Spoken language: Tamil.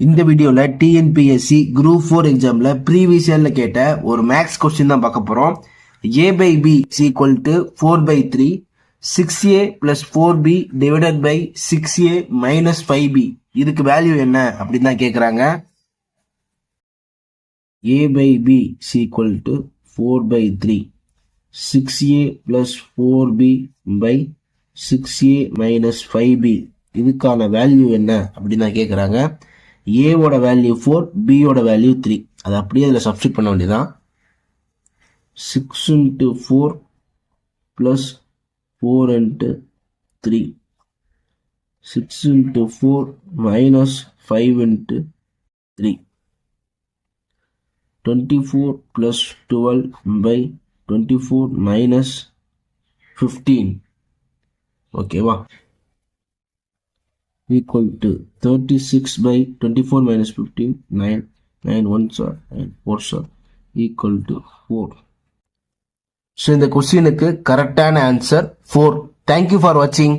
இந்த வீடியோவில் டிஎன்பிஎஸ்சி குரூப் ஃபோர் எக்ஸாமில் ப்ரீவியஸ் இயரில் கேட்ட ஒரு மேக்ஸ் கொஸ்டின் தான் பார்க்க போகிறோம் A by B equal to four by three six A plus four B divided by six A minus five B இதுக்கு வேல்யூ என்ன அப்படின்னு தான் கேட்குறாங்க A by B equal to four by three six A plus four B by six A minus five B இதுக்கான வேல்யூ என்ன அப்படின்னு தான் கேட்குறாங்க ஏவோட வேல்யூ ஃபோர் பியோட வேல்யூ த்ரீ அதை அப்படியே அதில் சப்ஸ்டிட் பண்ண வேண்டியதான் six into four plus four into three six into four minus five into three twenty four plus twelve by twenty four minus fifteen ஓகேவா equal to 36 by 24 minus 15 9 nine 1s are 9 4s sir equal to four so இந்த கொஸ்டினுக்கு கரெக்டான ஆன்சர் ஃபோர் தேங்க்யூ ஃபார் வாட்சிங்